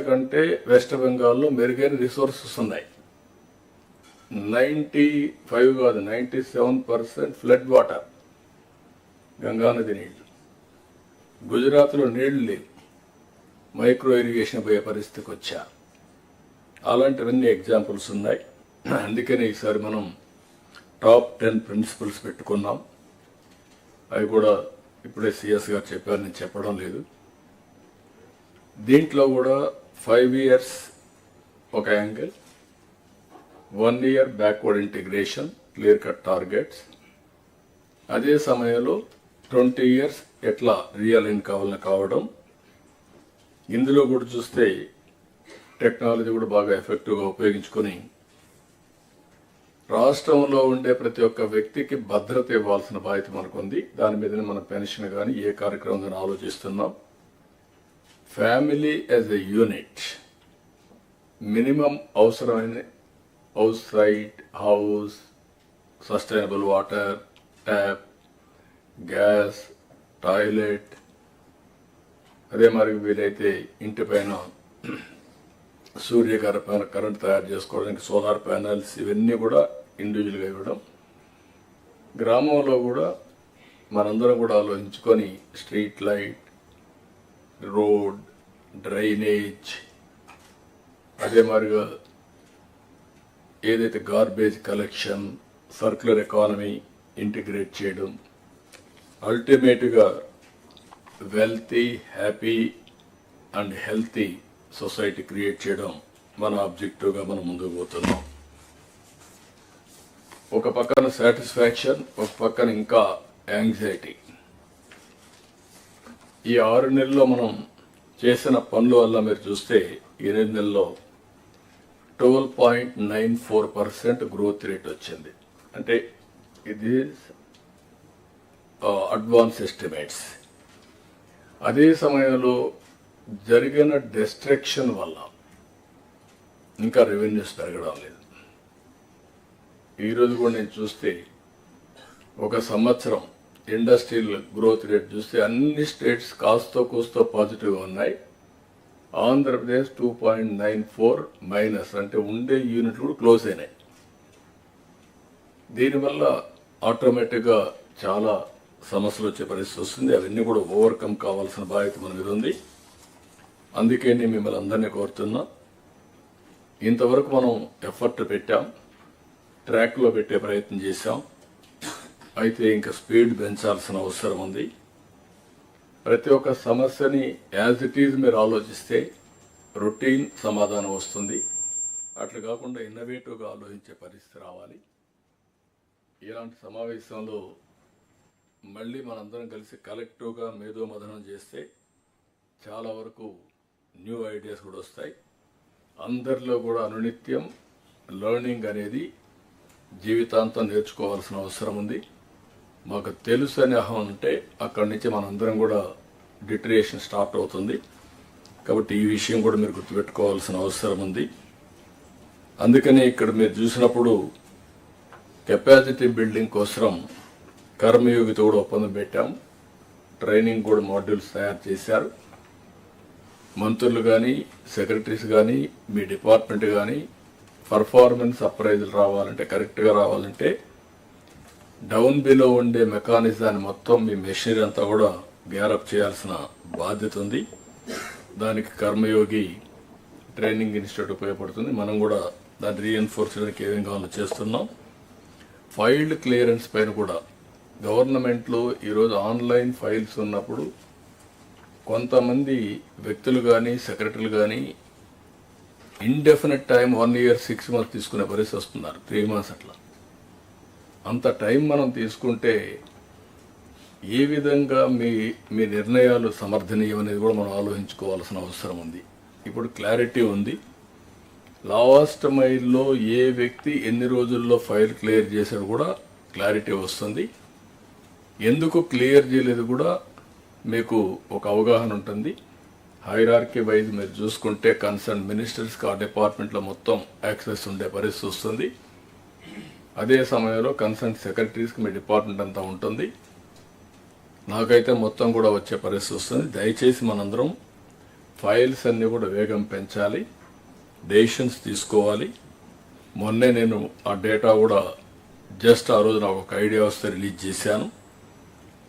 గుజరాత్ కంటే వెస్ట్ బెంగాల్లో మెరుగైన రిసోర్సెస్ ఉన్నాయి. నైంటీ ఫైవ్ కాదు ninety seven percent flood water గంగానది నీళ్ళు. గుజరాత్లో నీళ్ళు లేవు. మైక్రో ఇరిగేషన్ పోయే పరిస్థితికి వచ్చా. అలాంటివన్నీ ఎగ్జాంపుల్స్ ఉన్నాయి. అందుకనే ఈసారి మనం టాప్ టెన్ ప్రిన్సిపల్స్ పెట్టుకున్నాం. అవి కూడా ఇప్పుడే సిఎస్ గారు చెప్పారు నేను చెప్పడం లేదు. దీంట్లో కూడా ఫైవ్ ఇయర్స్ ఒక angle one year backward integration clear cut targets అదే సమయంలో ట్వంటీ ఇయర్స్ ఎట్లా రియల్ ఇన్ కావాలని కావడం ఇందులో కూడా చూస్తే టెక్నాలజీ కూడా బాగా ఎఫెక్టివ్గా ఉపయోగించుకొని రాష్ట్రంలో ఉండే ప్రతి ఒక్క వ్యక్తికి భద్రత ఇవ్వాల్సిన బాధ్యత మనకుంది. దాని మీదనే మన పెన్షన్ కానీ ఏ కార్యక్రమం కానీ ఆలోచిస్తున్నాం. Family as a unit minimum అవసరమైన house site house sustainable water tap gas toilet అదే మరి వీలైతే ఇంటి పైన సూర్యకర పైన కరెంట్ తయారు చేసుకోవడానికి సోలార్ ప్యానల్స్ ఇవన్నీ కూడా ఇండివిజువల్గా ఇవ్వడం. గ్రామంలో కూడా మనందరం కూడా ఆలోచించుకొని స్ట్రీట్ లైట్ రోడ్ డ్రైనేజ్ అదే మాదిరిగా ఏదైతే garbage collection circular economy integrate చేయడం అల్టిమేట్గా wealthy happy and healthy society create చేయడం మన ఆబ్జెక్టివ్గా మనం ముందుకు పోతున్నాం. ఒక పక్కన సాటిస్ఫాక్షన్ ఒక పక్కన ఇంకా యాంగ్జైటీ ఈ ఆరు నెలల్లో మనం చేసిన పనుల వల్ల మీరు చూస్తే ఎనిమిది నెలల్లో twelve point nine four percent growth rate వచ్చింది. అంటే ఇది అడ్వాన్స్ ఎస్టిమేట్స్. అదే సమయంలో జరిగిన డిస్ట్రక్షన్ వల్ల ఇంకా రెవెన్యూస్ పెరగడం లేదు. ఈరోజు కూడా నేను చూస్తే ఒక సంవత్సరం ఇండస్ట్రియల్ గ్రోత్ రేట్ చూస్తే అన్ని స్టేట్స్ కాస్తో కూస్తో పాజిటివ్గా ఉన్నాయి. Andhra Pradesh two point nine four minus అంటే ఉండే యూనిట్లు కూడా క్లోజ్ అయినాయి. దీనివల్ల ఆటోమేటిక్గా చాలా సమస్యలు వచ్చే పరిస్థితి వస్తుంది. అవన్నీ కూడా ఓవర్కమ్ కావాల్సిన బాధ్యత మన మీద ఉంది. అందుకే నేను మిమ్మల్ని అందరినీ కోరుతున్నా ఇంతవరకు మనం ఎఫర్ట్ పెట్టాం ట్రాక్లో పెట్టే ప్రయత్నం చేశాం. అయితే ఇంకా స్పీడ్ పెంచాల్సిన అవసరం ఉంది. ప్రతి ఒక్క సమస్యని యాజ్ ఇట్ ఈజ్ మీరు ఆలోచిస్తే రొటీన్ సమాధానం వస్తుంది. అట్లా కాకుండా ఇన్నోవేటివ్గా ఆలోచించే పరిస్థితి రావాలి. ఇలాంటి సమావేశంలో మళ్ళీ మనందరం కలిసి కలెక్టివ్గా మేధోమథనం చేస్తే చాలా వరకు న్యూ ఐడియాస్ కూడా వస్తాయి. అందరిలో కూడా అనునిత్యం లెర్నింగ్ అనేది జీవితాంతం నేర్చుకోవాల్సిన అవసరం ఉంది. మాకు తెలుసు అనే అహం ఉంటే అక్కడి నుంచి మనందరం కూడా డిటరేషన్ స్టార్ట్ అవుతుంది. కాబట్టి ఈ విషయం కూడా మీరు గుర్తుపెట్టుకోవాల్సిన అవసరం ఉంది. అందుకనే ఇక్కడ మీరు చూసినప్పుడు కెపాసిటీ బిల్డింగ్ కోసం కర్మయోగితో కూడా ఒప్పందం పెట్టాం. ట్రైనింగ్ కూడా మాడ్యూల్స్ తయారు చేశారు. మంత్రులు కానీ సెక్రటరీస్ కానీ మీ డిపార్ట్మెంట్ కానీ పర్ఫార్మెన్స్ అప్రైజులు రావాలంటే కరెక్ట్గా రావాలంటే డౌన్ బిలో ఉండే మెకానిజాన్ని మొత్తం మీ మెషినరీ అంతా కూడా గ్యారప్ చేయాల్సిన బాధ్యత ఉంది. దానికి కర్మయోగి ట్రైనింగ్ ఇన్స్టిట్యూట్ ఉపయోగపడుతుంది. మనం కూడా దాన్ని రీఎన్ఫోర్స్ చేయడానికి ఏమేమి కావాలో చేస్తున్నాం. ఫైల్డ్ క్లియరెన్స్ పైన కూడా గవర్నమెంట్లో ఈరోజు ఆన్లైన్ ఫైల్స్ ఉన్నప్పుడు కొంతమంది వ్యక్తులు కానీ సెక్రటరీలు కానీ indefinite time one year six months తీసుకునే పరిస్థితి వస్తున్నారు. త్రీ మంత్స్ అట్లా. అంత టైం మనం తీసుకుంటే ఏ విధంగా మీ మీ నిర్ణయాలు సమర్థనీయం అనేది కూడా మనం ఆలోచించుకోవాల్సిన అవసరం ఉంది. ఇప్పుడు క్లారిటీ ఉంది. లాస్ట్ మైల్లో ఏ వ్యక్తి ఎన్ని రోజుల్లో ఫైల్ క్లియర్ చేశాడు కూడా క్లారిటీ వస్తుంది. ఎందుకు క్లియర్ చేయలేదు కూడా మీకు ఒక అవగాహన ఉంటుంది. హైరార్కీ వైజ్ మీరు చూసుకుంటే కన్సర్న్ మినిస్టర్స్కి ఆ డిపార్ట్మెంట్లో మొత్తం యాక్సెస్ ఉండే పరిస్థితి వస్తుంది. అదే సమయంలో కన్సర్న్ సెక్రటరీస్కి మీ డిపార్ట్మెంట్ అంతా ఉంటుంది. నాకైతే మొత్తం కూడా వచ్చే పరిస్థితి వస్తుంది. దయచేసి మనందరం ఫైల్స్ అన్నీ కూడా వేగం పెంచాలి. డెసిషన్స్ తీసుకోవాలి. మొన్నే నేను ఆ డేటా కూడా జస్ట్ ఆ రోజు నాకు ఒక ఐడియా వస్తే రిలీజ్ చేశాను.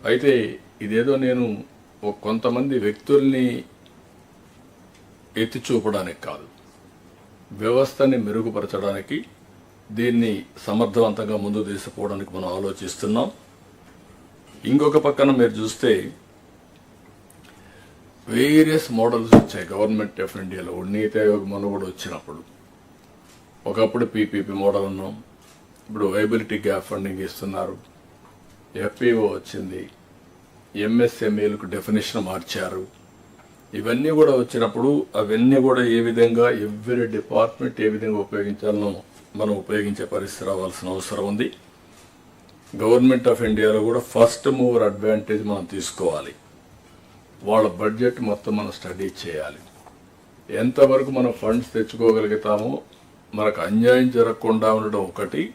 అయితే ఇదేదో నేను ఒక కొంతమంది వ్యక్తుల్ని ఎత్తి చూపడానికి కాదు. వ్యవస్థని మెరుగుపరచడానికి దీన్ని సమర్థవంతంగా ముందు తీసుకోవడానికి మనం ఆలోచిస్తున్నాం. ఇంకొక పక్కన మీరు చూస్తే వేరియస్ మోడల్స్ వచ్చాయి గవర్నమెంట్ ఆఫ్ ఇండియాలో. నీతి ఆయోగ్ మనం కూడా వచ్చినప్పుడు. ఒకప్పుడు పీపీపీ మోడల్ ఉన్నాం ఇప్పుడు వైబిలిటీ గ్యాప్ ఫండింగ్ ఇస్తున్నారు. ఎఫ్పిఓ వచ్చింది. ఎంఎస్ఎంఏలకు డెఫినేషన్ మార్చారు. ఇవన్నీ కూడా వచ్చినప్పుడు అవన్నీ కూడా ఏ విధంగా ఎవ్రీ డిపార్ట్మెంట్ ఏ విధంగా ఉపయోగించాలనో మనం ఉపయోగించే పరిస్థితి రావాల్సిన అవసరం ఉంది. గవర్నమెంట్ ఆఫ్ ఇండియాలో కూడా ఫస్ట్ మూవర్ అడ్వాంటేజ్ మనం తీసుకోవాలి. వాళ్ళ బడ్జెట్ మొత్తం మనం స్టడీ చేయాలి. ఎంతవరకు మనం ఫండ్స్ తెచ్చుకోగలుగుతామో మనకు అన్యాయం జరగకుండా ఉండడం ఒకటి.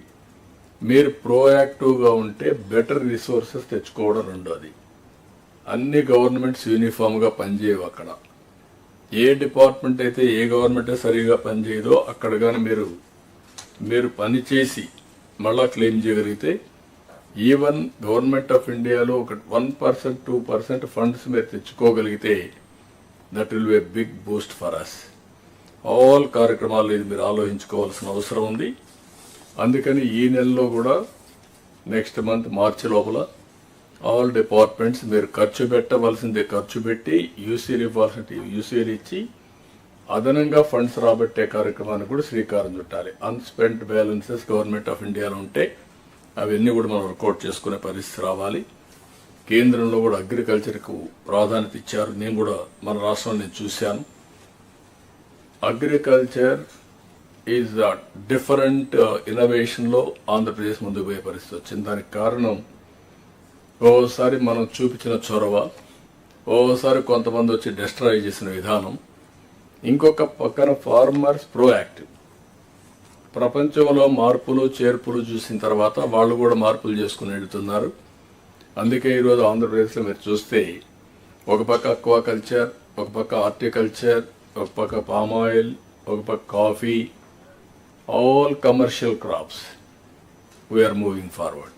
మీరు ప్రోయాక్టివ్గా ఉంటే బెటర్ రిసోర్సెస్ తెచ్చుకోవడం రెండోది. అన్ని గవర్నమెంట్స్ యూనిఫామ్గా పనిచేయవు అక్కడ. ఏ డిపార్ట్మెంట్ అయితే ఏ గవర్నమెంట్ సరిగా పనిచేయదో అక్కడ కానీ మీరు మీరు పనిచేసి మళ్ళా క్లెయిమ్ చేయగలిగితే ఈవెన్ గవర్నమెంట్ ఆఫ్ ఇండియాలో ఒక one percent two percent funds మీరు తెచ్చుకోగలిగితే that will be big boost for us all కార్యక్రమాలు ఇది మీరు ఆలోచించుకోవాల్సిన అవసరం ఉంది. అందుకని ఈ నెలలో కూడా నెక్స్ట్ మంత్ మార్చి లోపల ఆల్ డిపార్ట్మెంట్స్ మీరు ఖర్చు పెట్టవలసిందే ఖర్చు పెట్టి యూసీలు ఇవ్వాల్సింది యూసీలు ఇచ్చి అదనంగా ఫండ్స్ రాబట్టే కార్యక్రమానికి కూడా శ్రీకారం చుట్టాలి. అన్స్పెంట్ బ్యాలెన్సెస్ గవర్నమెంట్ ఆఫ్ ఇండియాలో ఉంటే అవన్నీ కూడా మనం వర్కౌట్ చేసుకునే పరిస్థితి రావాలి. కేంద్రంలో కూడా అగ్రికల్చర్కు ప్రాధాన్యత ఇచ్చారు. నేను కూడా మన రాష్ట్రంలో నేను చూశాను. అగ్రికల్చర్ ఈజ్ డిఫరెంట్ ఇన్నోవేషన్లో ఆంధ్రప్రదేశ్ ముందుకు పోయే పరిస్థితి వచ్చింది. దానికి కారణం ఓసారి మనం చూపించిన చొరవ ఓసారి కొంతమంది వచ్చి డిస్ట్రాయ్ చేసిన విధానం. ఇంకొక పక్కన ఫార్మర్స్ ప్రోయాక్టివ్ ప్రపంచంలో మార్పులు చేర్పులు చూసిన తర్వాత వాళ్ళు కూడా మార్పులు చేసుకుని వెళ్తున్నారు. అందుకే ఈరోజు ఆంధ్రప్రదేశ్లో మీరు చూస్తే ఒక పక్క అక్వాకల్చర్ ఒక పక్క హార్టికల్చర్ ఒక పక్క పామ్ ఆయిల్ ఒక పక్క coffee all commercial crops we're moving forward